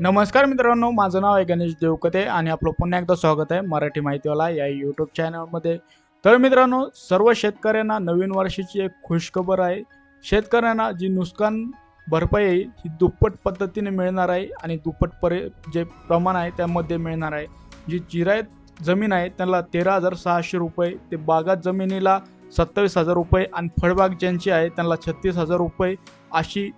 नमस्कार मित्रांनो माझं नाव आहे गणेश देवकते आणि आपलं पुन्हा एकदा स्वागत आहे मराठी माहितीवाला या यूट्यूब चॅनलमध्ये तर मित्रांनो सर्व शेतकऱ्यांना नवीन वर्षाची एक खुशखबर आहे. शेतकऱ्यांना जी नुकसान भरपाई आहे ही दुप्पट पद्धतीने मिळणार आहे आणि दुप्पट परे जे प्रमाण आहे त्यामध्ये मिळणार आहे. जी जिरायत जमीन आहे त्यांना तेरा हजार सहाशे रुपये ते बागात जमिनीला सत्तावीस हजार रुपये आणि फळबाग ज्यांची आहे त्यांना छत्तीस हजार रुपये अशी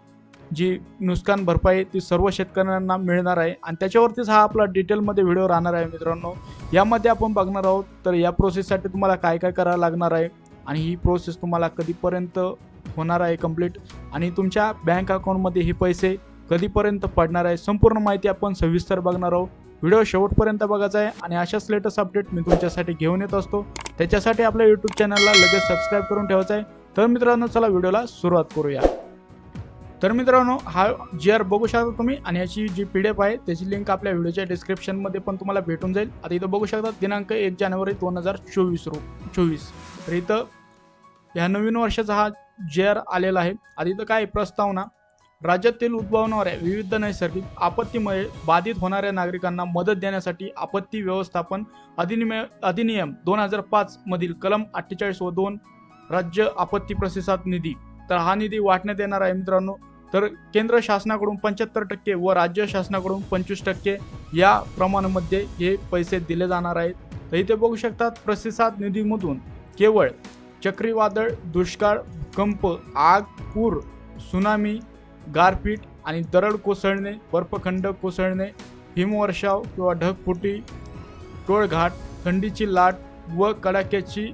जी नुकसान भरपाई आहे ती सर्व शेतकऱ्यांना मिळणार आहे. आणि त्याच्यावरतीच हा आपला डिटेलमध्ये व्हिडिओ राहणार आहे मित्रांनो. यामध्ये आपण बघणार आहोत तर या प्रोसेससाठी तुम्हाला काय काय करावं लागणार आहे आणि ही प्रोसेस तुम्हाला कधीपर्यंत होणार आहे कंप्लीट आणि तुमच्या बँक अकाउंटमध्ये हे पैसे कधीपर्यंत पडणार आहे संपूर्ण माहिती आपण सविस्तर बघणार आहोत. व्हिडिओ शेवटपर्यंत बघायचा आहे आणि अशाच लेटेस्ट अपडेट मी तुमच्यासाठी घेऊन येत असतो. त्याच्यासाठी आपल्या यूट्यूब चॅनलला लगेच सबस्क्राईब करून ठेवायचं आहे. तर मित्रांनो चला व्हिडिओला सुरुवात करूया. तर मित्रांनो हा जी आर बघू शकता तुम्ही आणि याची जी पी डी एफ आहे त्याची लिंक आपल्या व्हिडिओच्या डिस्क्रिप्शनमध्ये पण तुम्हाला भेटून जाईल. आता इथं बघू शकता दिनांक एक जानेवारी दोन हजार चोवीस रो चोवीस. तर इथं ह्या नवीन वर्षाचा हा जे आर आलेला आहे. आता इथं काय आहे? प्रस्तावना. राज्यातील उद्भवणाऱ्या विविध नैसर्गिक आपत्तीमुळे बाधित होणाऱ्या नागरिकांना मदत देण्यासाठी आपत्ती व्यवस्थापन अधिनियम अधिनियम दोन हजार पाच मधील कलम अठ्ठेचाळीस व दोन राज्य आपत्ती प्रतिसाद निधी. तर हा निधी वाटण्यात येणार आहे मित्रांनो. तर केंद्र शासनाकडून पंच्याहत्तर टक्के व राज्य शासनाकडून पंचवीस टक्के या प्रमाणामध्ये हे पैसे दिले जाणार आहेत. तर इथे बघू शकतात प्रतिसाद निधीमधून केवळ चक्रीवादळ दुष्काळ भूकंप आग पूर सुनामी गारपीट आणि दरड कोसळणे बर्फखंड कोसळणे हिमवर्षाव किंवा ढगफुटी टोळघाट थंडीची लाट व कडाक्याची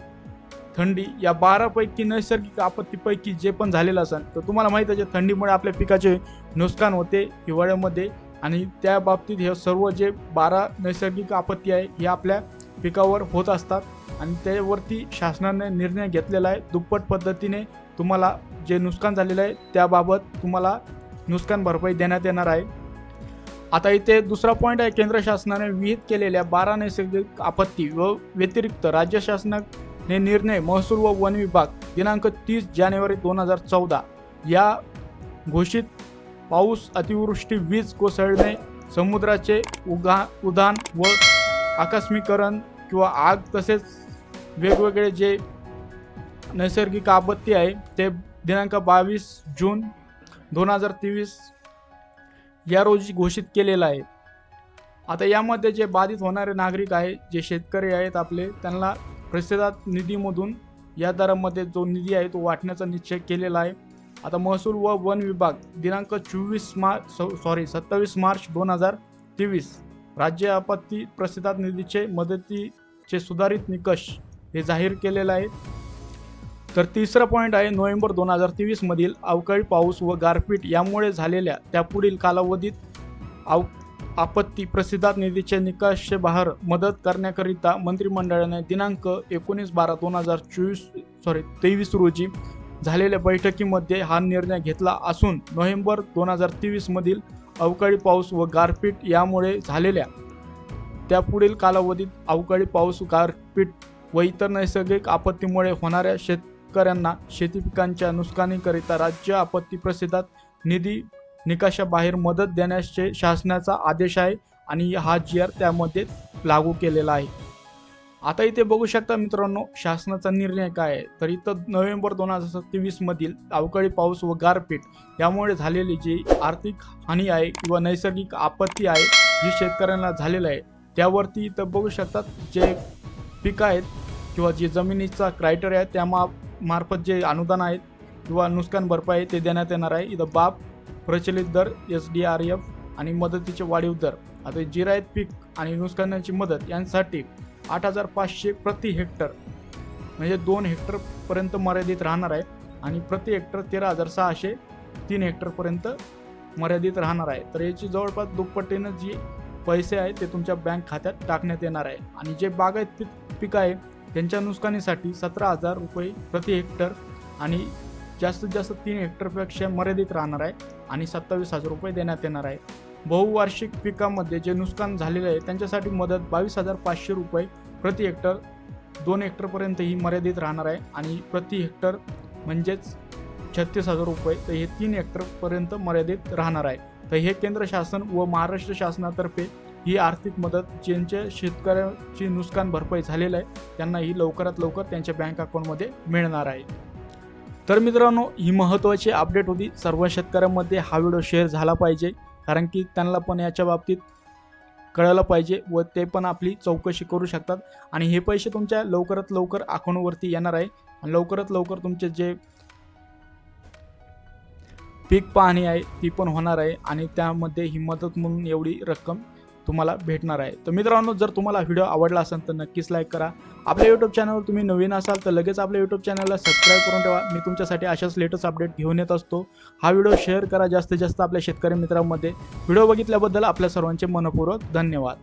थंडी या बारापैकी नैसर्गिक आपत्तीपैकी जे पण झालेलं असेल तर तुम्हाला माहीत आहे थंडीमुळे आपल्या पिकाचे नुकसान होते हिवाळ्यामध्ये आणि त्या बाबतीत हे सर्व जे बारा नैसर्गिक आपत्ती आहे हे आपल्या पिकावर होत असतात. आणि त्यावरती शासनाने निर्णय घेतलेला आहे. दुप्पट पद्धतीने तुम्हाला जे नुकसान झालेलं आहे त्याबाबत तुम्हाला नुकसान भरपाई देण्यात येणार आहे. आता इथे दुसरा पॉईंट आहे केंद्र शासनाने विहित केलेल्या बारा नैसर्गिक आपत्ती व व्यतिरिक्त राज्य हे निर्णय महसूल व वन विभाग दिनांक तीस जानेवारी दोन हजार चौदा या घोषित पाऊस अतिवृष्टी वीज कोसळणे समुद्राचे उगा उदान व आकस्मीकरण किंवा आग तसेच वेगवेगळे जे नैसर्गिक आपत्ती आहे ते दिनांक बावीस जून दोन हजार तेवीस या रोजी घोषित केलेलं आहे. आता यामध्ये जे बाधित होणारे नागरिक आहे जे शेतकरी आहेत आपले त्यांना प्रतिसाद निधीमधून या दरामध्ये जो निधी आहे तो वाटण्याचा निश्चय केलेला आहे. आता महसूल व वन विभाग दिनांक चोवीस मार्च सॉरी सत्तावीस मार्च दोन हजार तेवीस राज्य आपत्ती प्रतिसाद निधीचे मदतीचे सुधारित निकष हे जाहीर केलेलं आहे तर तिसरा पॉईंट आहे नोव्हेंबर दोन हजार तेवीसमधील अवकाळी पाऊस व गारपीट यामुळे झालेल्या त्यापुढील कालावधीत अव आपत्ती प्रसिद्धात निधीचे निकष बाहेर मदत करण्याकरिता मंत्रिमंडळाने दिनांक एकोणीस बारा दोन हजार चोवीस सॉरी तेवीस रोजी झालेल्या बैठकीमध्ये हा निर्णय घेतला असून नोव्हेंबर दोन हजार तेवीसमधील अवकाळी पाऊस व गारपीट यामुळे झालेल्या त्यापुढील कालावधीत अवकाळी पाऊस गारपीट व इतर नैसर्गिक आपत्तीमुळे होणाऱ्या शेतकऱ्यांना शेती पिकांच्या नुकसानीकरिता राज्य आपत्ती प्रसिद्धात निधी निकषाबाहेर मदत देण्याचे शासनाचा आदेश आहे आणि हा जी आर त्यामध्ये लागू केलेला आहे. आता इथे बघू शकता मित्रांनो शासनाचा निर्णय काय आहे? तर इथं नोव्हेंबर दोन हजार तेवीसमधील अवकाळी पाऊस व गारपीट यामुळे झालेली जी आर्थिक हानी आहे किंवा नैसर्गिक आपत्ती आहे जी शेतकऱ्यांना झालेलं आहे त्यावरती इथं बघू शकतात जे पिकं आहेत किंवा जे जमिनीचा क्रायटेरिया आहे त्या मा मार्फत जे अनुदान आहेत किंवा नुकसान भरपाई ते देण्यात येणार आहे. इथं बाब प्रचलित दर एस डी आर एफ आणि मदतीचे वाढीव दर. आता जिरायत पीक आणि नुकसानाची मदत यांसाठी आठ हजार पाचशे प्रति हेक्टर म्हणजे दोन हेक्टरपर्यंत मर्यादित राहणार आहे आणि प्रति हेक्टर तेरा हजार सहाशे तीन हेक्टरपर्यंत मर्यादित राहणार आहे. तर याची जवळपास दुप्पटीनं जी पैसे आहे ते तुमच्या बँक खात्यात टाकण्यात येणार आहे. आणि जे बागायत पीक पीक आहे त्यांच्या नुकसानीसाठी सतरा हजार रुपये प्रति हेक्टर आणि जास्तीत जास्त तीन हेक्टरपेक्षा मर्यादित राहणार आहे आणि सत्तावीस हजार रुपये देण्यात येणार आहे. बहुवार्षिक पिकामध्ये जे नुकसान झालेलं आहे त्यांच्यासाठी मदत बावीस हजार पाचशे रुपये प्रति हेक्टर दोन हेक्टरपर्यंत ही मर्यादित राहणार आहे आणि प्रति हेक्टर म्हणजेच छत्तीस हजार रुपये. तर हे तीन हेक्टरपर्यंत मर्यादित राहणार आहे. तर हे केंद्र शासन व महाराष्ट्र शासनातर्फे ही आर्थिक मदत ज्यांच्या शेतकऱ्यांची नुकसान भरपाई झालेलं आहे त्यांना ही लवकरात लवकर त्यांच्या बँक अकाउंटमध्ये मिळणार आहे. तर मित्रांनो ही महत्त्वाची अपडेट होती. सर्व शेतकऱ्यांमध्ये हा व्हिडिओ शेअर झाला पाहिजे. कारण की त्यांना पण याच्या बाबतीत कळलं पाहिजे व ते पण आपली चौकशी करू शकतात. आणि हे पैसे तुमच्या लवकरात लवकर अकाउंटवरती येणार आहे. आणि लवकरात लवकर तुमचे जे पीक पाहणी आहे ती पण होणार आहे. आणि त्यामध्ये ही मदत म्हणून एवढी रक्कम तुम्हाला भेटणार आहे. तर मित्रांनो जर तुम्हाला व्हिडिओ आवडला असेल तर नक्कीच लाईक करा. आपल्या यूट्यूब चॅनलवर तुम्ही नवीन असाल तर लगेच आपल्या यूट्यूब चॅनलला सबस्क्राईब करून ठेवा. मी तुमच्यासाठी अशाच लेटेस्ट अपडेट घेऊन येत असतो. हा व्हिडिओ शेअर करा जास्तीत जास्त आपल्या शेतकरी मित्रांमध्ये. व्हिडिओ बघितल्याबद्दल आपल्या सर्वांचे मनपूर्वक धन्यवाद.